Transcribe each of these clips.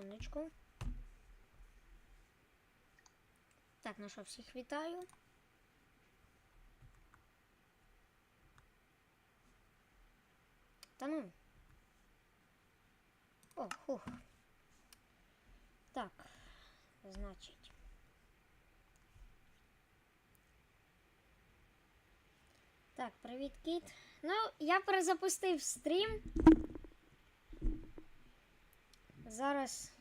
Секундочку. Так, ну що, всіх вітаю. Та ну. О, хух. Так, значить. Так, привіт, кіт. Ну, я перезапустив стрім. Зараз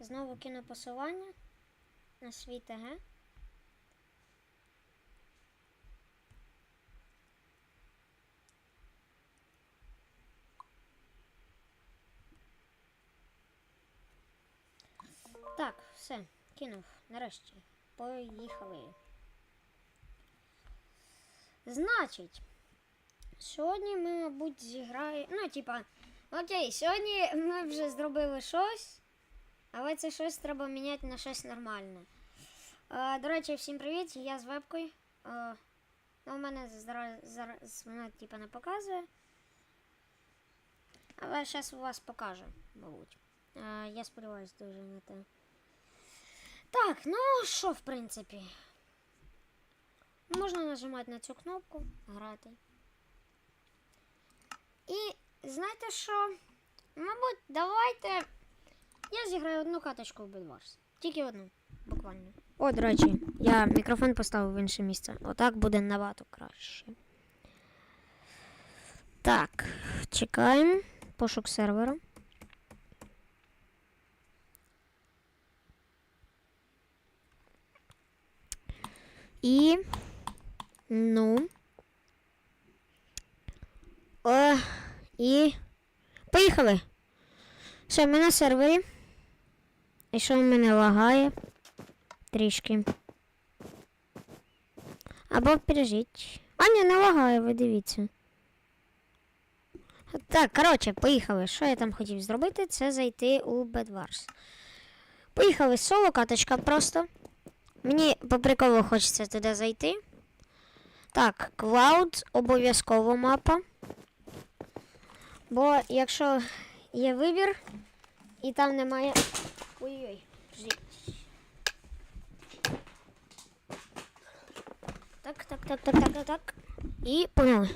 знову кину посилання на свій ТГ. Так, все, кинув. Нарешті. Поїхали. Значить, сьогодні ми, мабуть, зіграємо. Ну, типа, окей, сьогодні ми вже зробили щось, але це щось треба міняти на щось нормальне. Е, до речі, всім привіт, я з вебкою. Е, ну, у мене зараз, зараз вона типа не показує. Але зараз у вас покаже, мабуть. Е, я сподіваюся дуже на те. Так, ну що, в принципі. Можна нажимати на цю кнопку, грати. І знаєте що? Мабуть, давайте. Я зіграю одну каточку в Bedwars. Тільки одну, буквально. О, до речі, я мікрофон поставив в інше місце. Отак буде набагато краще. Так, чекаємо. Пошук сервера. І. Ну. О, і. Поїхали. Все, ми на сервері. І що в мене лагає? Трішки. Або пережіть. А, ні, не лагає, ви дивіться. Так, коротше, поїхали. Що я там хотів зробити? Це зайти у Bedwars. Поїхали соло каточка просто. Мені по приколу хочеться туди зайти. Так, Cloud обов'язково мапа. Бо якщо є вибір і там немає. Ой-ой, жить. Так, так, так, так, так, так, так. І погнали.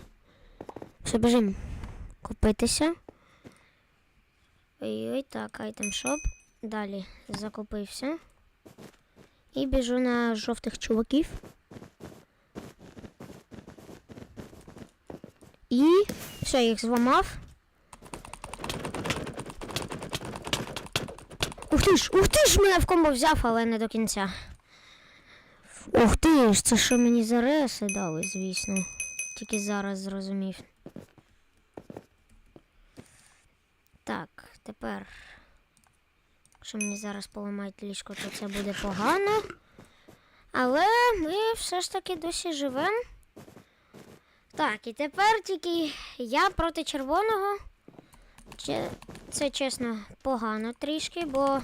Все, біжимо. Купитися. Ой-ой, так, айтем шоп. Далі закупився. І біжу на жовтих чуваків. І все, їх зламав. Ух ти ж, ух ти ж мене в комбо взяв, але не до кінця. Ух ти ж, це що мені за реси дали, звісно. Тільки зараз зрозумів. Так, тепер. Якщо мені зараз поламають ліжко, то це буде погано. Але ми все ж таки досі живемо. Так, і тепер тільки я проти червоного. Че- Це чесно погано трішки, бо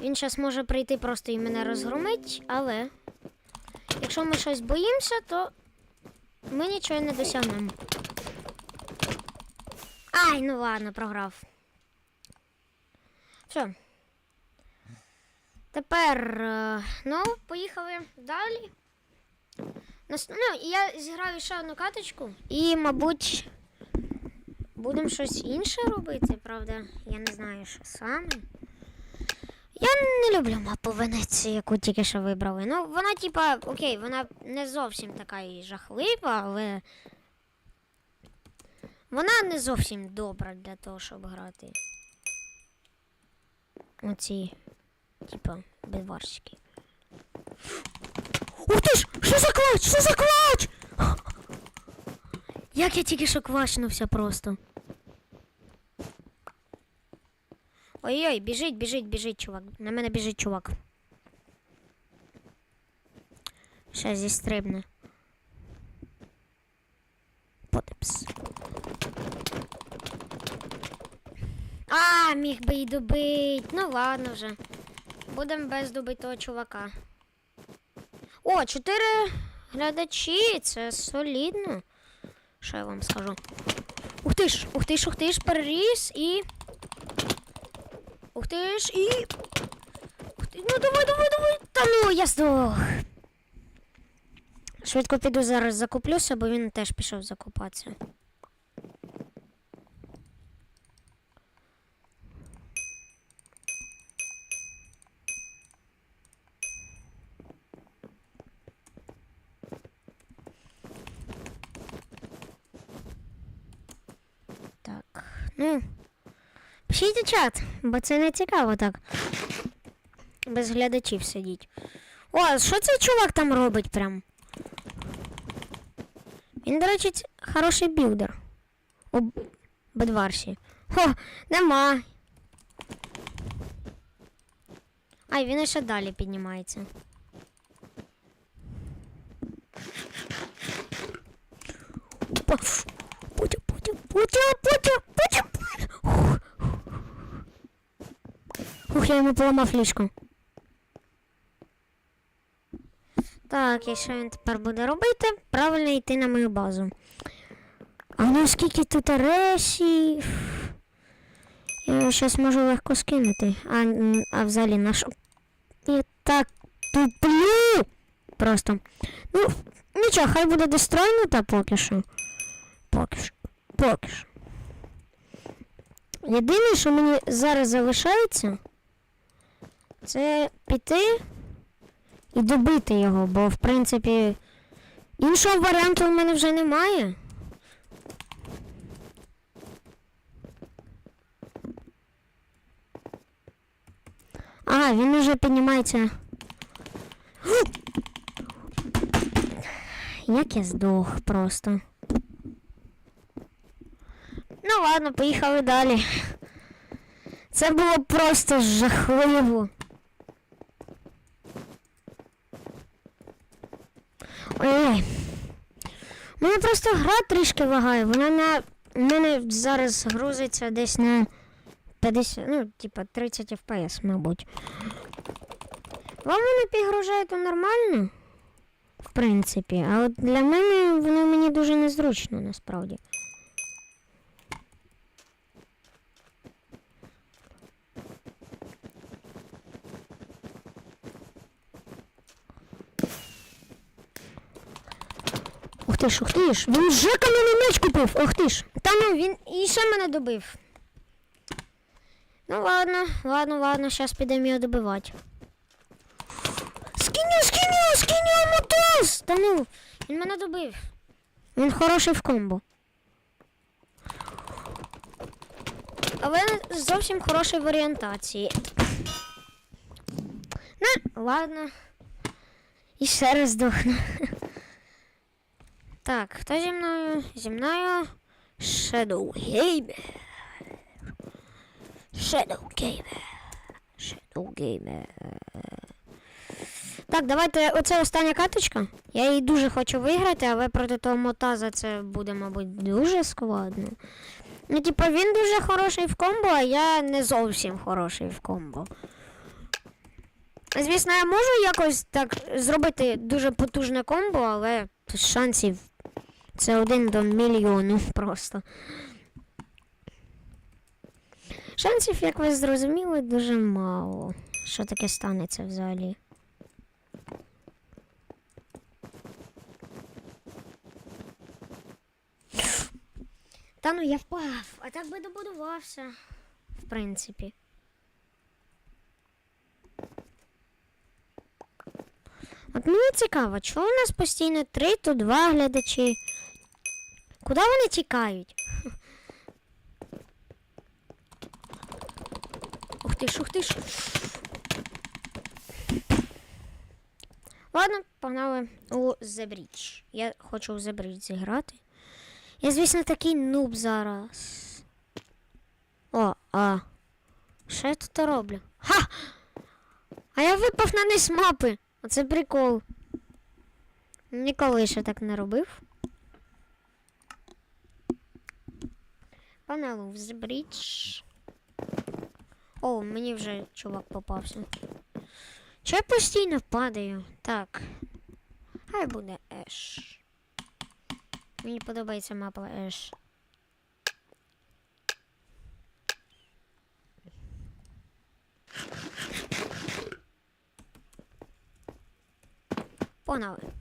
він зараз може прийти просто і мене розгромить, але якщо ми щось боїмося, то ми нічого не досягнемо. Ай, ну ладно, програв. Все. Тепер, е, ну, поїхали далі. Ну, я зіграю ще одну каточку. І, мабуть, будемо щось інше робити, правда. Я не знаю, що саме. Я не люблю мапу Венеції, яку тільки що вибрали. Ну, вона, типа, окей, вона не зовсім така і жахлива, але. Вона не зовсім добра для того, щоб грати. Оці, типа, бедварщики. Ух ти ж! Що за клач? Що за клач? Як я тільки що квашнувся просто. Ой-ой, біжить, біжить, біжить, чувак. На мене біжить чувак. Ще зістрибне. Потепс. А, міг би й добить. Ну ладно вже. Будемо без добитого чувака. О, чотири глядачі, це солідно. Що я вам скажу? Ух ти ж, ух ти ж, ух ти ж, переріс і. Ух ти ж і. Ух ти, ну давай, давай, давай. Та ну, я здох. Швидко піду зараз закуплюся, бо він теж пішов закупатися. Так, ну. Пишіть у чат, бо це не цікаво так. Без глядачів сидіть. О, а що цей чувак там робить прям? Він, до речі, хороший білдер. У Бедварсі. О, нема. Ай, він ще далі піднімається. Путя, путя, путя, путя, путя. Ух, я йому поламав ліжко. Так, і що він тепер буде робити? Правильно йти на мою базу. А ну скільки тут речі. Я його щас можу легко скинути. А, а взагалі на що? Я так туплю. Просто. Ну, нічого, хай буде достроєно поки що. Поки що. Поки що. Єдине, що мені зараз залишається, це піти і добити його, бо в принципі іншого варіанту в мене вже немає. А, він уже піднімається. Як я здох просто. Ну ладно, поїхали далі. Це було просто жахливо. Ой. У мене просто гра трішки вагає. Вона на. У мене зараз грузиться десь на 50, ну, типа 30 FPS, мабуть. Вам воно підгружає то нормально? В принципі. А от для мене воно мені дуже незручно насправді. Ти ж, ух ти ж, він вже кам'яний меч купив, ух ти ж. Та ну він і ще мене добив. Ну ладно, ладно, ладно, зараз підемо його добивати. Скинь, скинь, скинь, мотос! Та ну, він мене добив. Він хороший в комбо. Але не зовсім хороший в орієнтації. Ну, ладно. І ще раз здохну. Так, хто зі мною? Зі мною Shadow Gamer. Shadow Gamer. Shadow Gamer. Так, давайте оце остання каточка. Я її дуже хочу виграти, але проти того мотаза це буде, мабуть, дуже складно. Ну, типу, він дуже хороший в комбо, а я не зовсім хороший в комбо. Звісно, я можу якось так зробити дуже потужне комбо, але шансів це один до мільйону просто. Шансів, як ви зрозуміли, дуже мало. Що таке станеться взагалі? Та ну я впав, а так би добудувався, в принципі. От мені цікаво, чого у нас постійно три, то два глядачі. Куди вони тікають? Ух ти ж, ух ти ж. Ладно, погнали у The Bridge. Я хочу у The Bridge зіграти. Я, звісно, такий нуб зараз. О, а. Що я тут роблю? Ха! А я випав на низ мапи. Оце прикол. Ніколи ще так не робив. Панелу в The О, мені вже чувак попався. Чи я постійно падаю? Так. Хай буде Еш. Мені подобається мапа Еш. Погнали.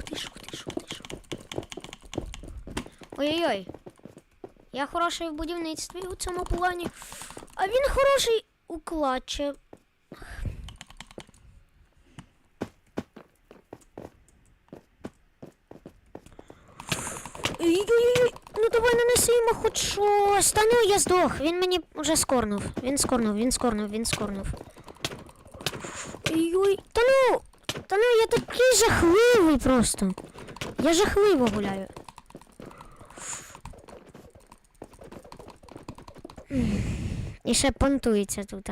Ух ти ж, ух ти ж, ух ти ж. Ой-ой-ой. Я хороший в будівництві у цьому плані. А він хороший у клатчі. Ой-ой-ой, ну давай нанеси йому хоч щось. Та ну я здох. Він мені вже скорнув. Він скорнув, він скорнув, він скорнув. Ой-ой, та ну, та ну я такий жахливий просто. Я жахливо гуляю. І ще понтується тут.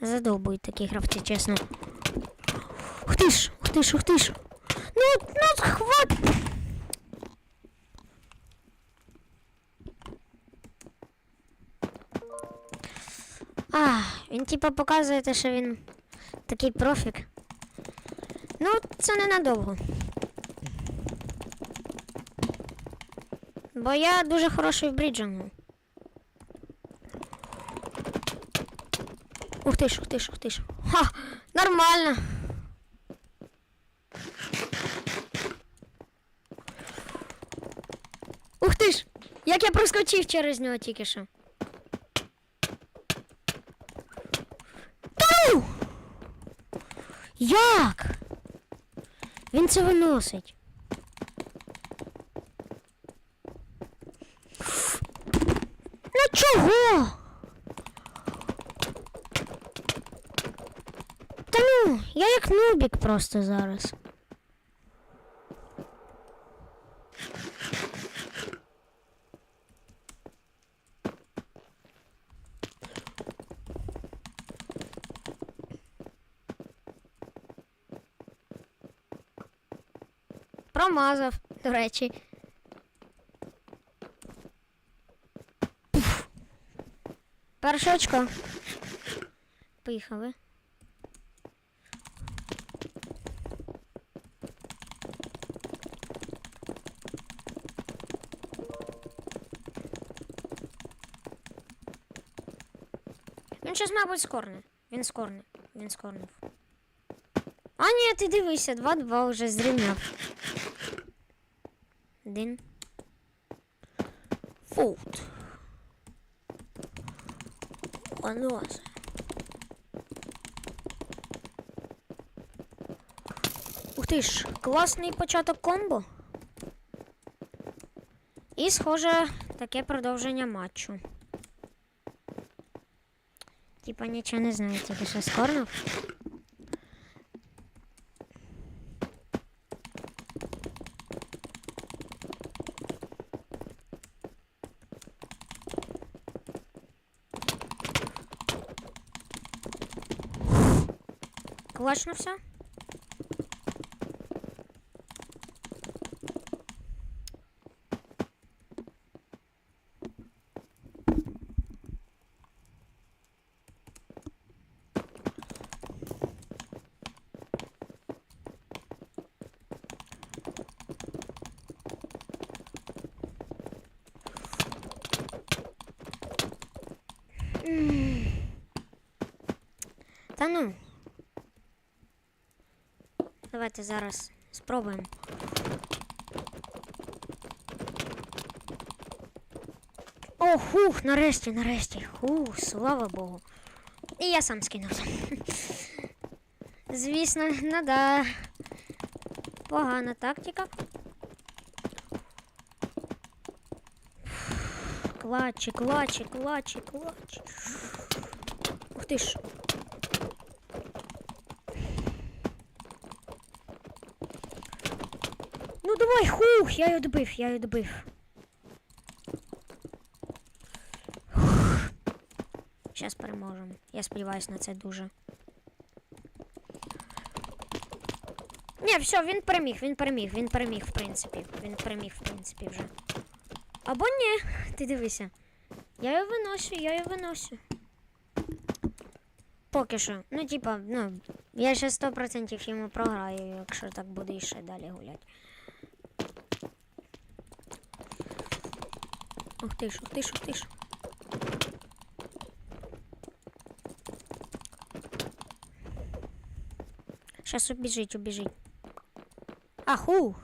Задовбують такі гравці, чесно. Ух ти ж, ух ти ж, ух ти ж. Ну, ну, хват. А, він типа показує те, що він такий профік. Ну, це ненадовго. Бо я дуже хороший в бріджингу. Ух ти ж, ух ти ж, ух ти ж. Ха, нормально. Ух ти ж! Як я проскочив через нього тільки що. Ту! Як? Він це виносить. Ну чого? Та ну, я як нубік просто зараз. Промазав, до речі. Пф. Перше очко. Поїхали. Він щось, мабуть, скорне. Він скорне. Він скорнув. А ні, ти дивися, 2-2 вже зрівняв. Один. Фут. Понос. Ух ти ж, класний початок комбо. І, схоже, таке продовження матчу. Типа нічого не знаю, тільки що скорнув. Клачно все? Та ну. Давайте зараз спробуємо. О, хух, нарешті, нарешті. Хух, слава Богу. І я сам скинувся. Звісно, ну да. Погана тактика. Клачі, клачі, клачі, клачі. Ух ти ж. Давай, хух, я його добив, я його добив. Зараз переможемо. Я сподіваюся на це дуже. Ні, все, він переміг, він переміг, він переміг, в принципі. Він переміг, в принципі, вже. Або ні, ти дивися. Я його виносю, я його виносю. Поки що. Ну, типа, ну, Я ще 100% йому програю, якщо так буде іще далі гуляти. Ух ти ж, ух ти ж, ух ти ж. Щас убіжить, убіжить. Аху!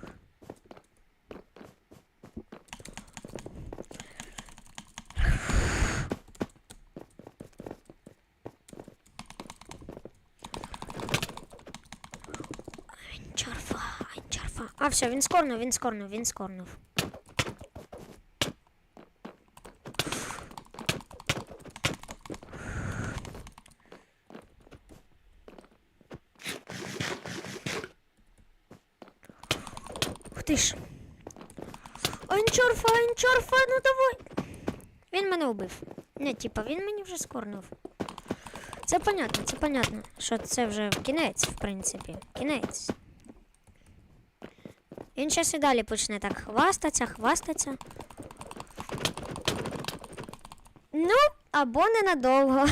Чарфа, чарфа. А, все, він скорнув, він скорнув, він скорнув. Ух ти ж. Анчорфа, анчорфа, ну давай. Він мене убив. Не, типа, він мені вже скорнув. Це понятно, це понятно, що це вже кінець, в принципі. Кінець. Він зараз і далі почне так хвастатися, хвастатися. Ну, або ненадовго.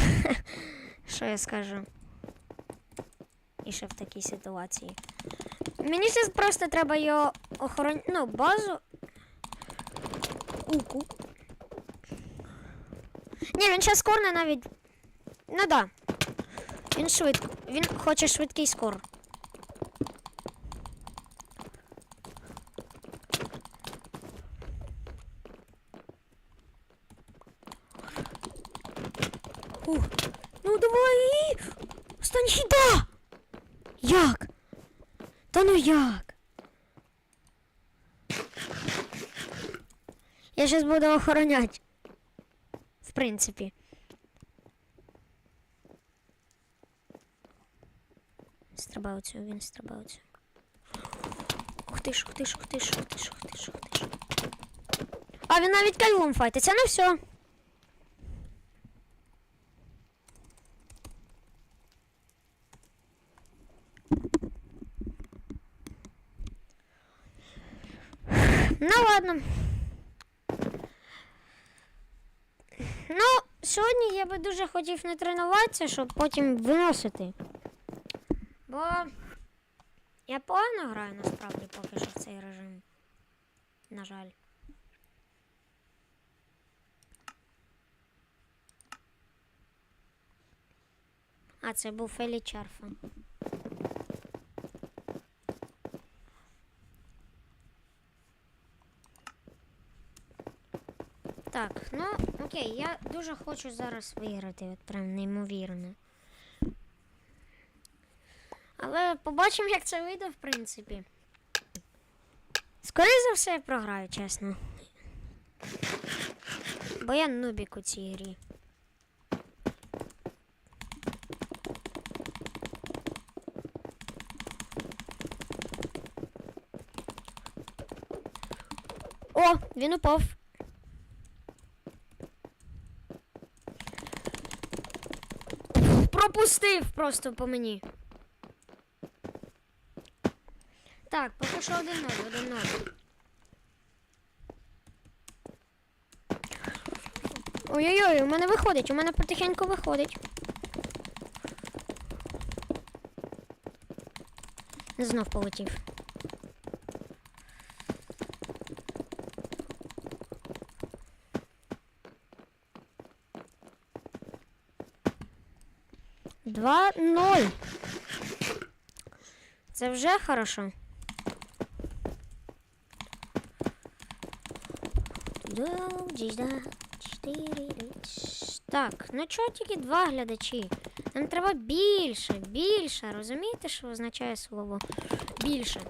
Що я скажу? І ще в такій ситуації. Мені зараз просто треба його охороняти. Ну, базу. Уку. Ні, він зараз скорне навіть. Ну да. Він швидко. Він хоче швидкий скор. Ну давай. Стань хіда. Як? Та ну як? Я зараз буду охороняти. В принципі. Стрибав цю, він стрибав цю. Ух ти ж, ух ти ж, ух ти ж, ух ти ж, ух ти ж, ух ти ж. А він навіть кайлом файтиться, ну все. Ну ладно. Ну, сьогодні я би дуже хотів не тренуватися, щоб потім виносити. Бо я погано граю насправді поки що в цей режим. На жаль. А, це був Фелі Чарфа. Так, ну окей, я дуже хочу зараз виграти, от прям неймовірно. Але побачимо, як це вийде, в принципі. Скоріше за все я програю, чесно. Бо я нубік у цій грі. О, він упав. Пропустив просто по мені. Так, поки що 1-0, 1-0. Ой-ой-ой, у мене виходить, у мене потихеньку виходить. Знов полетів. Два ноль. Це вже хорошо. Так, ну чого тільки два глядачі? Нам треба більше, більше. Розумієте, що означає слово більше?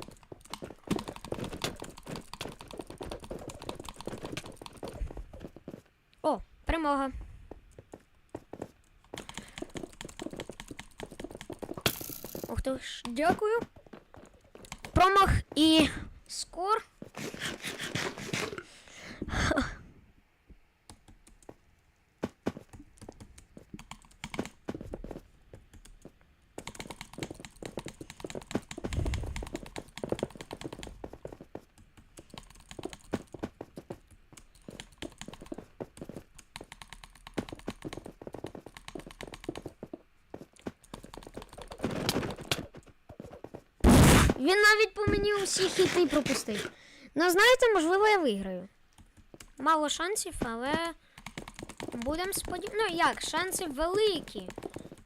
О, перемога. Ух ти ж, дякую. Промах і скор. Він навіть по мені усі хіти пропустив. Ну, знаєте, можливо, я виграю. Мало шансів, але будемо сподіватися. Ну як, шанси великі.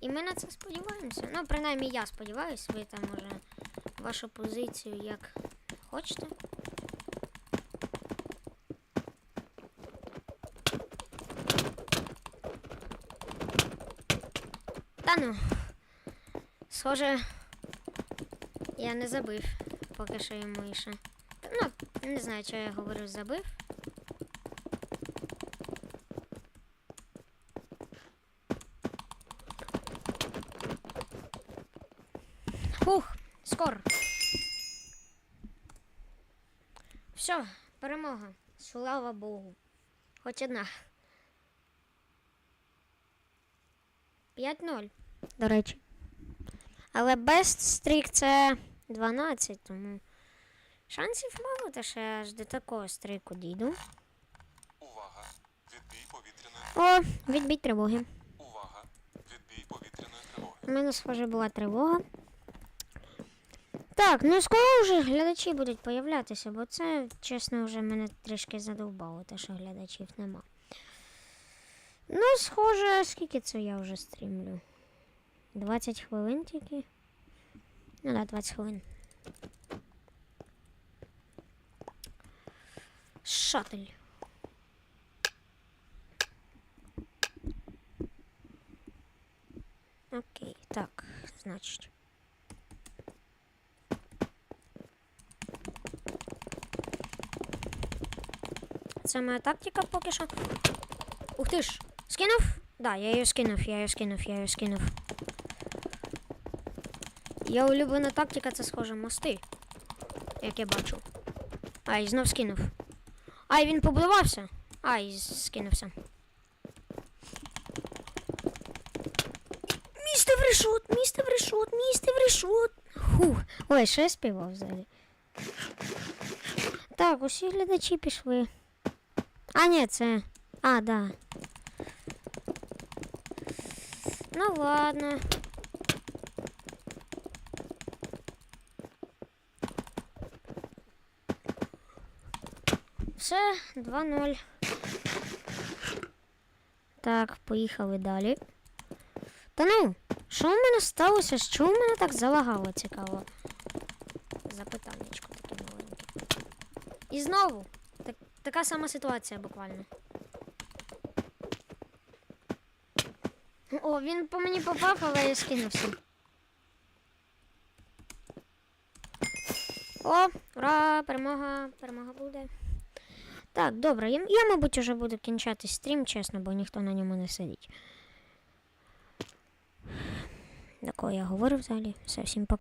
І ми на це сподіваємося. Ну, принаймні я сподіваюся, ви там уже вашу позицію як хочете. Та ну. Схоже, я не забив поки що йому ще. Ну, не знаю, що я говорю, забив. Фух, скоро. Все, перемога. Слава Богу. Хоч одна. 5-0. До речі. Але best стрік це 12, тому шансів мало, та ще аж до такого стрику дійду. Увага! Відбій повітряної О, відбій тривоги. увага! Відбій повітряної тривоги. У мене, схоже, була тривога. Так, ну скоро вже глядачі будуть появлятися, бо це, чесно, вже мене трішки задовбало, те, що глядачів нема. Ну, схоже, скільки це я вже стрімлю? 20 хвилин тільки. Ну да, 20 хвилин. Шатель. Окей, так, значить. Це моя тактика поки що. Ух ти ж! Скинув? Да, я її скинув, я її скинув, я її скинув. Я улюблена тактика це схоже мости. Як я бачу. Ай, знов скинув. Ай, він побливався. Ай, скинувся. Місце в решут, місце в решут, місце в решут. Хух. Ой, що я співав взагалі. Так, усі глядачі пішли. А, ні, це. А, да. Ну ладно. Все, 2-0. Так, поїхали далі. Та ну, що в мене сталося? Що в мене так залагало цікаво? Запитаннячко таке маленьке. І знову. Так, така сама ситуація буквально. О, він по мені попав, але я скинувся. О, ура! Перемога, перемога буде. Так, добре, я, я мабуть, уже буду кінчати стрім, чесно, бо ніхто на ньому не сидить. До кого я говорю взагалі? Все, всім пока.